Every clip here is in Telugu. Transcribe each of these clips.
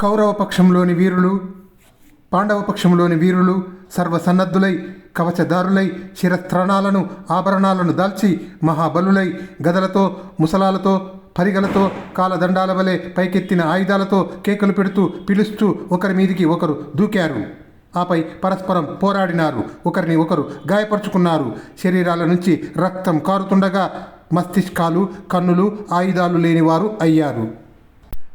కౌరవ పక్షంలోని వీరులు పాండవ పక్షంలోని వీరులు సర్వసన్నద్ధులై కవచదారులై శిరస్త్రాణాలను ఆభరణాలను దాల్చి మహాబలులై గదలతో ముసలాలతో పరిగలతో కాలదండాల వలె పైకెత్తిన ఆయుధాలతో కేకలు పెడుతూ పిలుస్తూ ఒకరి మీదికి ఒకరు దూకారు. ఆపై పరస్పరం పోరాడినారు. ఒకరిని ఒకరు గాయపరుచుకున్నారు. శరీరాల నుంచి రక్తం కారుతుండగా మస్తిష్కాలు కన్నులు ఆయుధాలు లేనివారు అయ్యారు.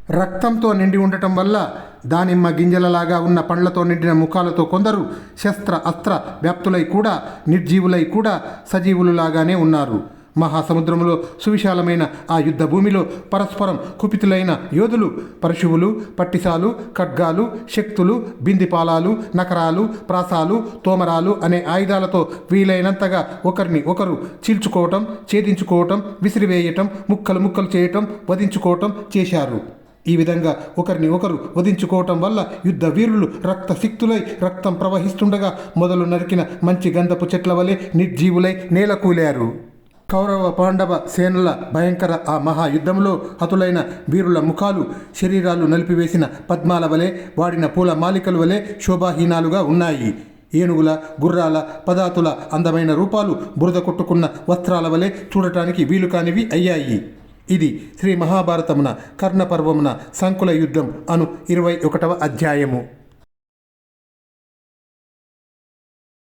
రక్తంతో నిండి ఉండటం వల్ల దానిమ్మ గింజలలాగా ఉన్న పండ్లతో నిండిన ముఖాలతో కొందరు శస్త్ర అస్త్ర వ్యాప్తులై కూడా నిర్జీవులై కూడా సజీవులులాగానే ఉన్నారు. మహాసముద్రంలో సువిశాలమైన ఆ యుద్ధ భూమిలో పరస్పరం కుపితులైన యోధులు పరశువులు పట్టిసాలు ఖడ్గాలు శక్తులు బిందిపాలాలు నకరాలు ప్రాసాలు తోమరాలు అనే ఆయుధాలతో వీలైనంతగా ఒకరిని ఒకరు చీల్చుకోవటం ఛేదించుకోవటం విసిరివేయటం ముక్కలు ముక్కలు చేయటం వధించుకోవటం చేశారు. ఈ విధంగా ఒకరిని ఒకరు వధించుకోవటం వల్ల యుద్ధ వీరులు రక్తసిక్తులై రక్తం ప్రవహిస్తుండగా మొదలు నరికిన మంచి గంధపు చెట్ల వలె నిర్జీవులై నేలకూలారు. కౌరవ పాండవ సేనల భయంకర ఆ మహాయుద్ధంలో హతులైన వీరుల ముఖాలు శరీరాలు నలిపివేసిన పద్మాల వలె వాడిన పూల మాలికల వలె శోభాహీనాలుగా ఉన్నాయి. ఏనుగుల గుర్రాల పదాతుల అందమైన రూపాలు బురద కొట్టుకున్న వస్త్రాల వలె చూడటానికి వీలు కానివి అయ్యాయి. ఇది శ్రీ మహాభారతమున కర్ణపర్వమున సంకుల యుద్ధం అను ఇరవై ఒకటవ అధ్యాయము.